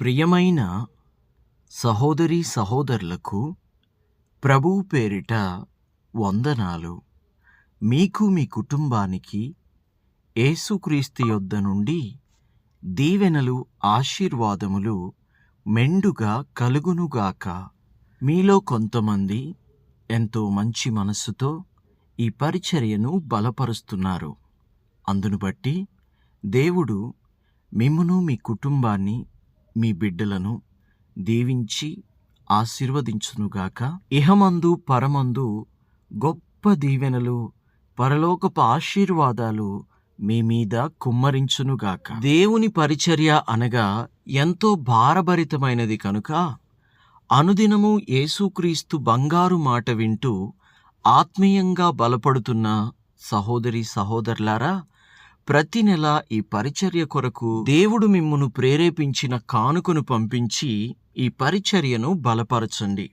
ప్రియమైన సహోదరి సహోదరులకు ప్రభు పేరిట వందనాలు. మీకు మీ కుటుంబానికి ఏసుక్రీస్తు యొద్ద నుండి దీవెనలు ఆశీర్వాదములు మెండుగా కలుగునుగాక మీలో కొంతమంది ఎంతో మంచి మనస్సుతో ఈ పరిచర్యను బలపరుస్తున్నారు. అందును బట్టి దేవుడు మిమ్మును మీ కుటుంబాన్ని మీ బిడ్డలను దీవించి ఆశీర్వదించునుగాక. ఇహమందు పరమందు గొప్ప దీవెనలు పరలోకపు ఆశీర్వాదాలు మీ మీద కుమ్మరించునుగాక. దేవుని పరిచర్య అనగా ఎంతో భారభరితమైనది కనుక అనుదినము యేసుక్రీస్తు బంగారు మాట వింటూ ఆత్మీయంగా బలపడుతున్న సహోదరి సహోదరులారా ప్రతి నెల ఈ పరిచర్య కొరకు దేవుడు మిమ్మును ప్రేరేపించిన కానుకను పంపించి ఈ పరిచర్యను బలపరచండి.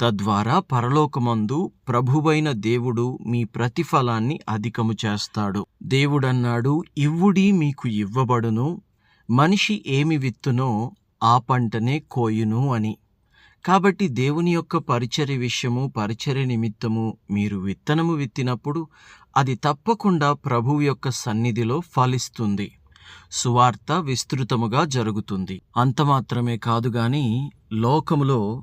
తద్వారా పరలోకమందు ప్రభువైన దేవుడు మీ ప్రతిఫలాన్ని అధికము చేస్తాడు. దేవుడన్నాడు ఇవ్వుడి మీకు ఇవ్వబడును మనిషి ఏమి విత్తునో ఆ పంటనే కోయును అని. కాబట్టి దేవుని యొక్క పరిచర్య విషయము పరిచర్య నిమిత్తము మీరు విత్తనము విత్తినప్పుడు అది తప్పకుండా ప్రభువు యొక్క సన్నిధిలో ఫలిస్తుంది. సువార్త విస్తృతముగా జరుగుతుంది. అంత మాత్రమే కాదు గాని లోకములో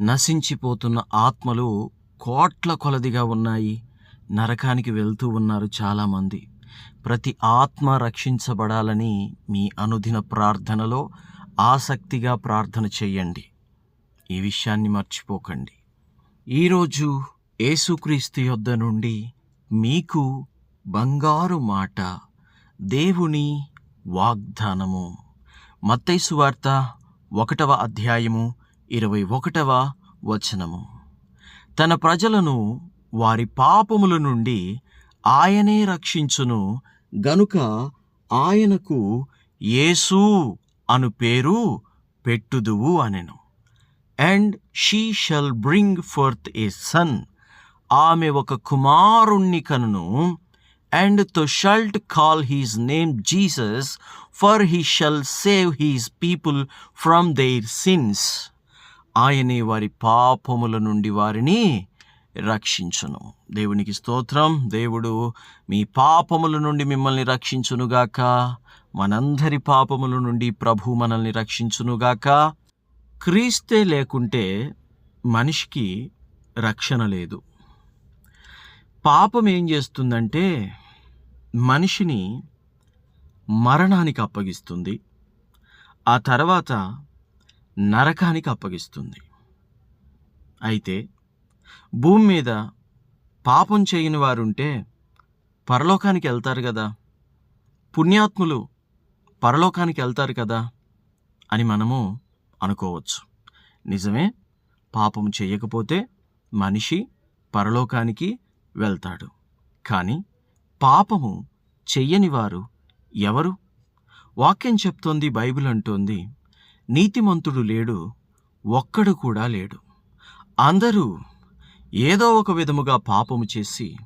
నశించిపోతున్న ఆత్మలు కోట్ల కొలదిగా ఉన్నాయి. నరకానికి వెళ్తూ ఉన్నారు చాలామంది. ప్రతి ఆత్మ రక్షించబడాలని మీ అనుదిన ప్రార్థనలో ఆసక్తిగా ప్రార్థన చేయండి. ఈ విషయాన్ని మర్చిపోకండి. ఈరోజు యేసుక్రీస్తు యొద్ద నుండి మీకు బంగారు మాట దేవుని వాగ్దానము. మత్తైసు వార్త ఒకటవ అధ్యాయము ఇరవై ఒకటవ వచనము. తన ప్రజలను వారి పాపముల నుండి ఆయనే రక్షించును గనుక ఆయనకు యేసు అను పేరు పెట్టుదువు అనెను. And she shall bring forth a son. ఆమె ఒక కుమారుణ్ణి కనును and thou shalt call his name Jesus for he shall save his people from their sins ఆయనే వారి పాపముల నుండి వారిని రక్షించును. దేవునికి స్తోత్రం. దేవుడు మీ పాపముల నుండి మిమ్మల్ని రక్షించునుగాక మనందరి పాపముల నుండి ప్రభు మనల్ని రక్షించునుగాక క్రీస్తే లేకుంటే మనిషికి రక్షణ లేదు. పాపం ఏం చేస్తుందంటే మనిషిని మరణానికి అప్పగిస్తుంది. ఆ తర్వాత నరకానికి అప్పగిస్తుంది. అయితే భూమి మీద పాపం చేయని వారుంటే పరలోకానికి వెళ్తారు కదా. పుణ్యాత్ములు పరలోకానికి వెళ్తారు కదా అని మనము అనుకోవచ్చు. నిజమే పాపం చేయకపోతే మనిషి పరలోకానికి వెళ్తాడు. కానీ పాపము చెయ్యనివారు ఎవరు? వాక్యం చెప్తోంది బైబిల్ అంటోంది నీతిమంతుడు లేడు ఒక్కడు కూడా లేడు. అందరూ ఏదో ఒక విధముగా పాపము చేసి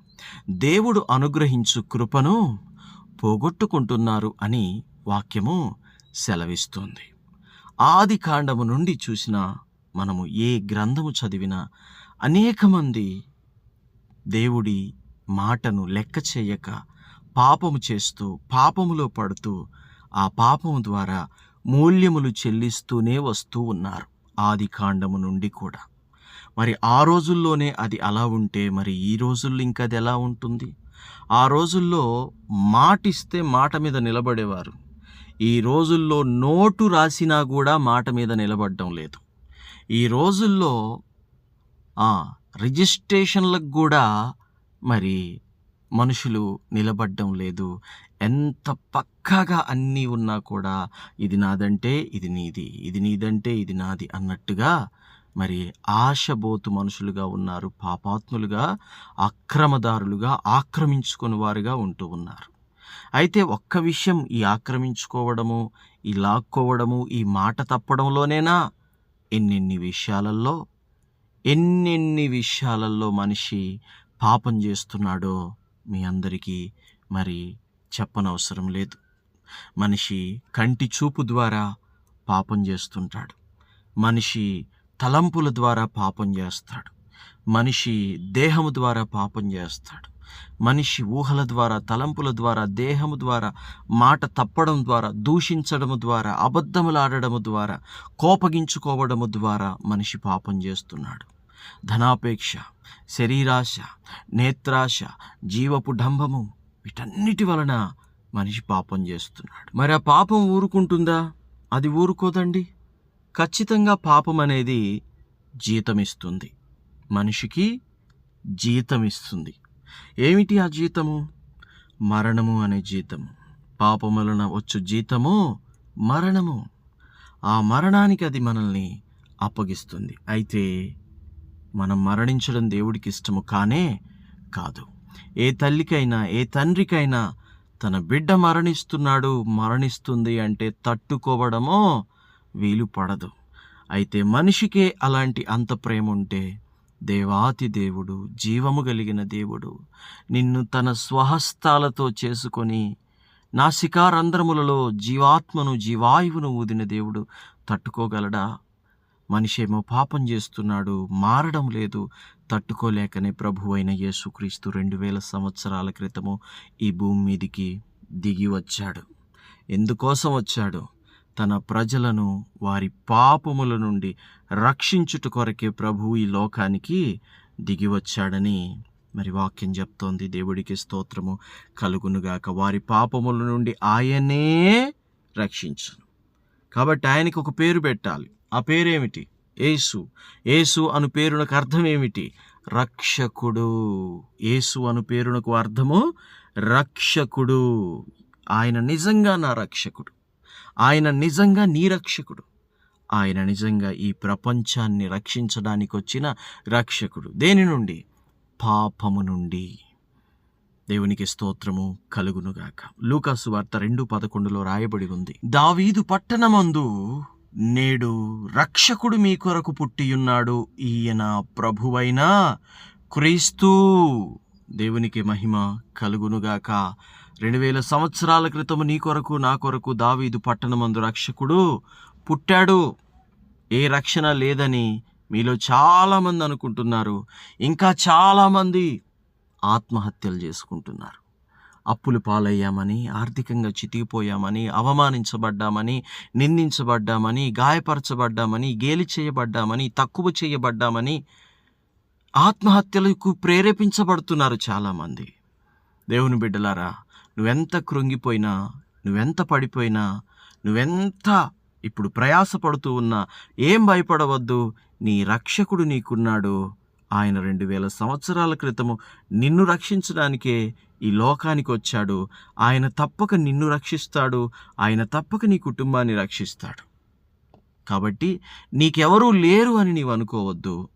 దేవుడు అనుగ్రహించు కృపను పోగొట్టుకుంటున్నారు అని వాక్యము సెలవిస్తోంది. ఆది కాండము నుండి చూసిన మనము ఏ గ్రంథము చదివినా అనేక మంది దేవుడి మాటను లెక్క చేయక పాపము చేస్తూ పాపములో పడుతూ ఆ పాపము ద్వారా మూల్యములు చెల్లిస్తూనే వస్తూ ఉన్నారు ఆది కాండము నుండి కూడా. మరి ఆ రోజుల్లోనే అది అలా ఉంటే మరి ఈ రోజుల్లో ఇంకా అది ఎలా ఉంటుంది? ఆ రోజుల్లో మాటిస్తే మాట మీద నిలబడేవారు. ఈ రోజుల్లో నోటు రాసినా కూడా మాట మీద నిలబడడం లేదు. ఈ రోజుల్లో రిజిస్ట్రేషన్లకు కూడా మరి మనుషులు నిలబడ్డం లేదు. ఎంత పక్కాగా అన్నీ ఉన్నా కూడా ఇది నాదంటే ఇది నీది ఇది నీదంటే ఇది నాది అన్నట్టుగా మరి ఆశబోతు మనుషులుగా ఉన్నారు పాపాత్ములుగా అక్రమదారులుగా ఆక్రమించుకుని వారుగా ఉంటూ ఉన్నారు. అయితే ఒక్క విషయం ఈ ఆక్రమించుకోవడము ఈ లాక్కోవడము ఈ మాట తప్పడంలోనేనా? ఎన్నెన్ని విషయాలలో ఎన్నెన్ని విషయాలలో మనిషి పాపం చేస్తున్నాడో మీ అందరికీ మరి చెప్పనవసరం లేదు. మనిషి కంటి చూపు ద్వారా పాపం చేస్తుంటాడు. మనిషి తలంపుల ద్వారా పాపం చేస్తాడు. మనిషి దేహము ద్వారా పాపం చేస్తాడు. మనిషి ఊహల ద్వారా తలంపుల ద్వారా దేహము ద్వారా మాట తప్పడం ద్వారా దూషించడము ద్వారా అబద్ధములాడడము ద్వారా కోపగించుకోవడము ద్వారా మనిషి పాపం చేస్తున్నాడు. ధనాపేక్ష శరీరాశ నేత్రాశ జీవపు డంభము వీటన్నిటి వలన మనిషి పాపం చేస్తున్నాడు. మరి ఆ పాపం ఊరుకుంటుందా? అది ఊరుకోదండి. ఖచ్చితంగా పాపం అనేది జీతం ఇస్తుంది మనిషికి జీతం ఇస్తుంది ఏమిటి ఆ జీతము? మరణము అనే జీతము. పాపములన వచ్చు జీతము మరణము. ఆ మరణానికి అది మనల్ని అప్పగిస్తుంది. అయితే మనం మరణించడం దేవుడికి ఇష్టము కానే కాదు. ఏ తల్లికైనా ఏ తండ్రికైనా తన బిడ్డ మరణిస్తున్నాడు మరణిస్తుంది అంటే తట్టుకోవడమో వీలు పడదు. అయితే మనిషికే అలాంటి అంత ప్రేమ ఉంటే దేవాతి దేవుడు జీవము కలిగిన దేవుడు నిన్ను తన స్వహస్తాలతో చేసుకొని నా శిఖారంధ్రములలో జీవాత్మను జీవాయువును ఊదిన దేవుడు తట్టుకోగలడా? మనిషి ఏమో పాపం చేస్తున్నాడు మారడం లేదు తట్టుకోలేకనే ప్రభు అయిన యేసుక్రీస్తు రెండు వేల సంవత్సరాల క్రితము ఈ భూమి మీదికి దిగి వచ్చాడు. ఎందుకోసం వచ్చాడు? తన ప్రజలను వారి పాపముల నుండి రక్షించుట కొరకే ప్రభు ఈ లోకానికి దిగి వచ్చాడని మరి వాక్యం చెప్తోంది. దేవుడికి స్తోత్రము కలుగునుగాక. వారి పాపముల నుండి ఆయనే రక్షించును. కాబట్టి ఆయనకి ఒక పేరు పెట్టాలి. ఆ పేరేమిటి? యేసు. యేసు అను పేరునకు అర్థం ఏమిటి రక్షకుడు. యేసు అను పేరునకు అర్థము రక్షకుడు. ఆయన నిజంగా నా రక్షకుడు. ఆయన నిజంగా నీ రక్షకుడు. ఆయన నిజంగా ఈ ప్రపంచాన్ని రక్షించడానికి వచ్చిన రక్షకుడు. దేని నుండి? పాపము నుండి. దేవునికి స్తోత్రము కలుగునుగాక. లూకాసు వార్త రెండు పదకొండులో రాయబడి ఉంది. దావీదు పట్టణమందు నేడు రక్షకుడు మీ కొరకు పుట్టియున్నాడు. ఈయన ప్రభువైన క్రీస్తు. దేవునికి మహిమ కలుగునుగాక. రెండు వేల సంవత్సరాల క్రితం నీ కొరకు నా కొరకు దావీదు పట్టణమందు రక్షకుడు పుట్టాడు. ఏ రక్షణ లేదని మీలో చాలామంది అనుకుంటున్నారు ఇంకా చాలామంది ఆత్మహత్యలు చేసుకుంటున్నారు. అప్పులు పాలయ్యామని ఆర్థికంగా చితికిపోయామని అవమానించబడ్డామని నిందించబడ్డామని గాయపరచబడ్డామని గేలి చేయబడ్డామని తక్కువ చేయబడ్డామని ఆత్మహత్యలకు ప్రేరేపించబడుతున్నారు చాలామంది. దేవుని బిడ్డలారా నువ్వెంత కృంగిపోయినా నువ్వెంత పడిపోయినా నువ్వెంత ఇప్పుడు ప్రయాసపడుతూ ఉన్నా ఏం భయపడవద్దు నీ రక్షకుడు నీకున్నాడు. ఆయన రెండు వేల సంవత్సరాల క్రితము నిన్ను రక్షించడానికే ఈ లోకానికి వచ్చాడు. ఆయన తప్పక నిన్ను రక్షిస్తాడు. ఆయన తప్పక నీ కుటుంబాన్ని రక్షిస్తాడు. కాబట్టి నీకెవరూ లేరు అని నీవు అనుకోవద్దు.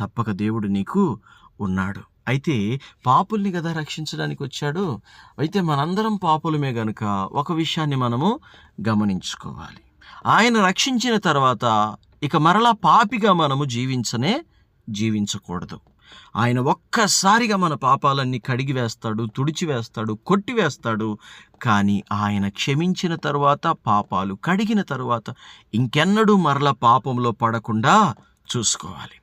తప్పక దేవుడు నీకు ఉన్నాడు. అయితే పాపుల్ని కదా రక్షించడానికి వచ్చాడు? అయితే మనందరం పాపులమే గనుక ఒక విషయాన్ని మనము గమనించుకోవాలి. ఆయన రక్షించిన తర్వాత ఇక మరలా పాపిగా మనము జీవించనే జీవించకూడదు. ఆయన ఒక్కసారిగా మన పాపాలన్నీ కడిగి వేస్తాడు తుడిచివేస్తాడు కొట్టివేస్తాడు కానీ ఆయన క్షమించిన తరువాత పాపాలు కడిగిన తరువాత ఇంకెన్నడూ మరల పాపంలో పడకుండా చూసుకోవాలి.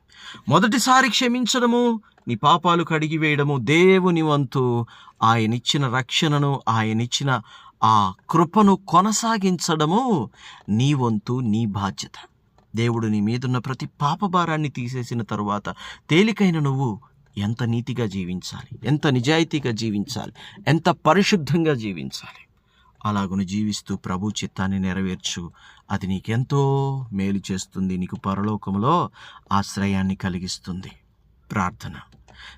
మొదటిసారి క్షమించడము నీ పాపాలు కడిగి వేయడము దేవుని వంతు. ఆయనిచ్చిన రక్షణను ఆయనిచ్చిన ఆ కృపను కొనసాగించడము నీ వంతు నీ బాధ్యత. దేవుడు నీ మీదున్న ప్రతి పాపభారాన్ని తీసేసిన తరువాత తేలికైన నువ్వు ఎంత నీతిగా జీవించాలి? ఎంత నిజాయితీగా జీవించాలి? ఎంత పరిశుద్ధంగా జీవించాలి? అలాగును జీవిస్తూ ప్రభు చిత్తాన్ని నెరవేర్చు. అది నీకెంతో మేలు చేస్తుంది. నీకు పరలోకంలో ఆశ్రయాన్ని కలిగిస్తుంది. ప్రార్థన.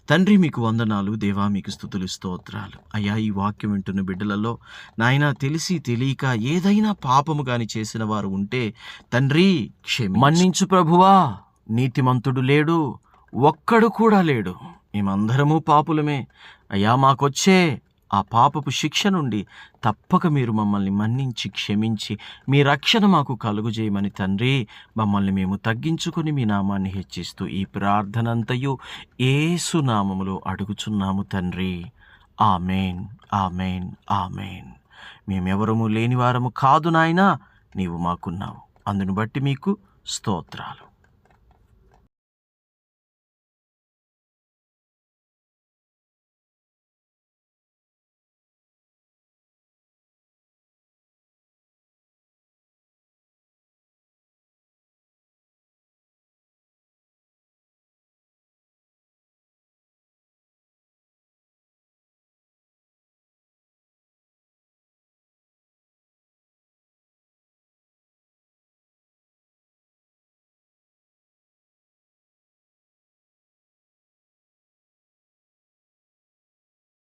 తండ్రి మీకు వందనాలు దేవా మీకు స్థుతులు స్తోత్రాలు. అయ్యా ఈ వాక్యం వింటున్న బిడ్డలలో నాయన తెలిసి తెలియక ఏదైనా పాపము కాని చేసిన వారు ఉంటే తండ్రి క్షమి మన్నించు ప్రభువా నీతిమంతుడు లేడు ఒక్కడు కూడా లేడు. మేమందరము పాపులమే. అయ్యా మాకొచ్చే ఆ పాపపు శిక్ష నుండి తప్పక మీరు మమ్మల్ని మన్నించి క్షమించి మీ రక్షణ మాకు కలుగుజేయమని తండ్రి మమ్మల్ని మేము తగ్గించుకొని మీ నామాన్ని హెచ్చిస్తూ ఈ ప్రార్థనంతయు ఏసు నామములో అడుగుచున్నాము తండ్రి. Amen amen amen. మేమెవరము లేనివారము కాదు నాయనా నీవు మాకున్నావు. అందును బట్టి మీకు స్తోత్రాలు.